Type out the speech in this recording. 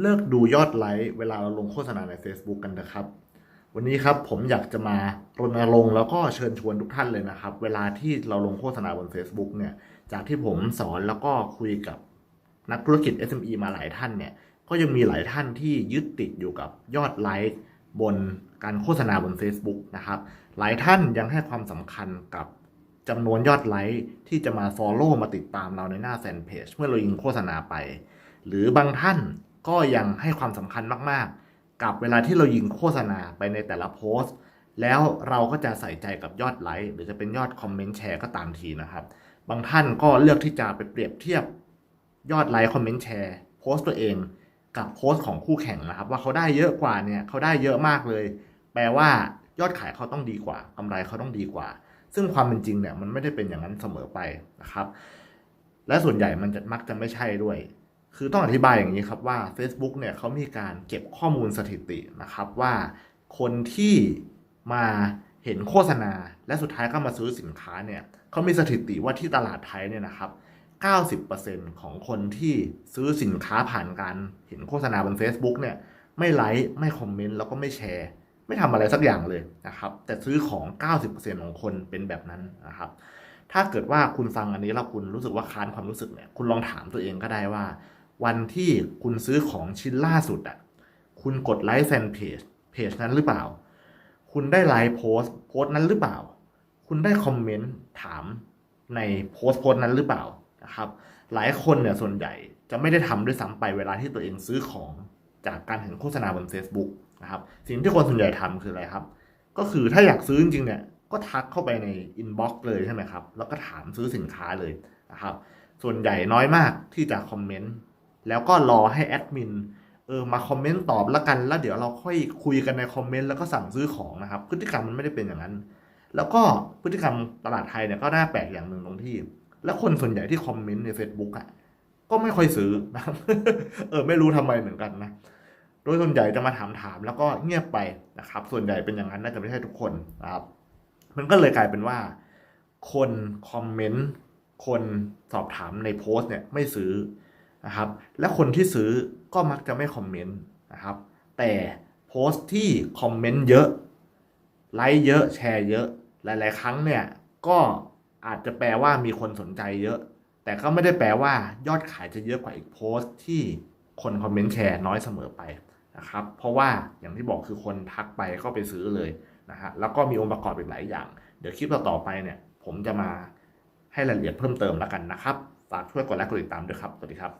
เลิกดูยอดไลค์เวลาเราลงโฆษณาใน Facebook กันนะครับ วันนี้ครับผมอยากจะมารณรงค์แล้วก็เชิญชวนทุกท่านเลยนะครับ เวลาที่เราลงโฆษณาบน Facebook เนี่ย จากที่ผมสอนแล้วก็คุยกับนักธุรกิจ SME มาหลายท่านเนี่ย ก็ยังมีหลายท่านที่ยึดติดอยู่กับยอดไลค์บนการโฆษณาบน Facebook นะครับ หลายท่านยังให้ความสำคัญกับจำนวนยอดไลค์ที่จะมา Follow มาติดตามเราในหน้าแฟนเพจเมื่อเรายิงโฆษณาไป หรือบางท่าน ก็ยังให้ความสำคัญมากๆ กับเวลาที่เรายิงโฆษณาไปในแต่ละโพสต์ แล้วเราก็จะใส่ใจกับยอดไลค์หรือจะเป็นยอดคอมเมนต์แชร์ก็ตามทีนะครับ บางท่านก็เลือกที่จะไปเปรียบเทียบยอดไลค์คอมเมนต์แชร์โพสต์ตัวเองกับโพสต์ของคู่แข่งนะครับ ว่าเขาได้เยอะกว่าเนี่ยเขาได้เยอะมากเลย แปลว่ายอดขายเขาต้องดีกว่ากำไรเขาต้องดีกว่า ซึ่งความเป็นจริงเนี่ยมันไม่ได้เป็นอย่างนั้นเสมอไปนะครับ และส่วนใหญ่มันจะมักจะไม่ใช่ด้วย คือต้องอธิบายอย่างนี้ครับว่า Facebook เนี่ยเขามีการเก็บข้อมูลสถิตินะครับว่าคนที่มาเห็นโฆษณา และสุดท้ายก็มาซื้อสินค้าเนี่ยเขามีสถิติว่าที่ตลาดไทยเนี่ยนะครับ90%ของคนที่ซื้อสินค้าผ่านการเห็นโฆษณาบน Facebook เนี่ยไม่ไลค์ไม่คอมเมนต์แล้วก็ไม่แชร์ ไม่ทำอะไรสักอย่างเลยนะครับ แต่ซื้อของ 90%ของคนเป็นแบบนั้นนะครับ ถ้าเกิดว่าคุณฟังอันนี้แล้วคุณรู้สึกว่าค้านความรู้สึกเนี่ยคุณลองถามตัวเองก็ได้ว่า วันที่คุณซื้อของชิ้นล่าสุดอะ คุณกดไลค์แฟนเพจเพจนั้นหรือเปล่า คุณได้ไลค์โพสต์โพสต์นั้นหรือเปล่า คุณได้คอมเมนต์ถามในโพสต์โพสต์นั้นหรือเปล่านะครับ หลายคนเนี่ยส่วนใหญ่จะไม่ได้ทำด้วยซ้ำไปเวลาที่ตัวเองซื้อของจากการเห็นโฆษณาบน Facebook นะครับ สิ่งที่คนส่วนใหญ่ทำคืออะไรครับ ก็คือถ้าอยากซื้อจริงๆเนี่ยก็ทักเข้าไปในอินบ็อกซ์เลยใช่ไหมครับ แล้วก็ถามซื้อสินค้าเลยนะครับ ส่วนใหญ่น้อยมากที่จะคอมเมนต์ แล้วก็รอให้แอดมินเออมาคอมเมนต์ตอบล้วกันแล้วเดี๋ยวเราค่อยคุยกันในคอมเมนต์แล้วก็สั่งซื้อของนะครับ พฤติกรรมมันไม่ได้เป็นอย่างนั้น แล้วก็พฤติกรรมตลาดไทยเนี่ยก็น่าแปลกอย่างหนึ่งตรงที่ แล้วคนส่วนใหญ่ที่คอมเมนต์ใน Facebook อะก็ไม่ค่อยซื้อนะครับเออไม่รู้ทำไมเหมือนกันนะโดยส่วนใหญ่จะมาถามถามๆแล้วก็เงียบไปนะครับ ส่วนใหญ่เป็นอย่างนั้นน่าจะไม่ใช่ทุกคนนะครับ มันก็เลยกลายเป็นว่า คนคอมเมนต์คนสอบถามในโพสต์เนี่ยไม่ซื้อ นะครับ และคนที่ซื้อก็มักจะไม่คอมเมนต์นะครับ แต่โพสต์ที่คอมเมนต์เยอะไลค์เยอะแชร์เยอะ หลาย ๆ ครั้งเนี่ยก็อาจจะแปลว่ามีคนสนใจเยอะ แต่ก็ไม่ได้แปลว่ายอดขายจะเยอะกว่าอีกโพสต์ที่คนคอมเมนต์แชร์น้อยเสมอไปนะครับ เพราะว่าอย่างที่บอกคือคนทักไปก็ไปซื้อเลยนะฮะแล้วก็มีองค์ประกอบอีกหลายอย่าง เดี๋ยวคลิปต่อๆไปเนี่ย ผมจะมาให้รายละเอียดเพิ่มเติมแล้วกันนะครับ ฝากช่วยกดไลค์กดติดตามด้วยครับ สวัสดีครับ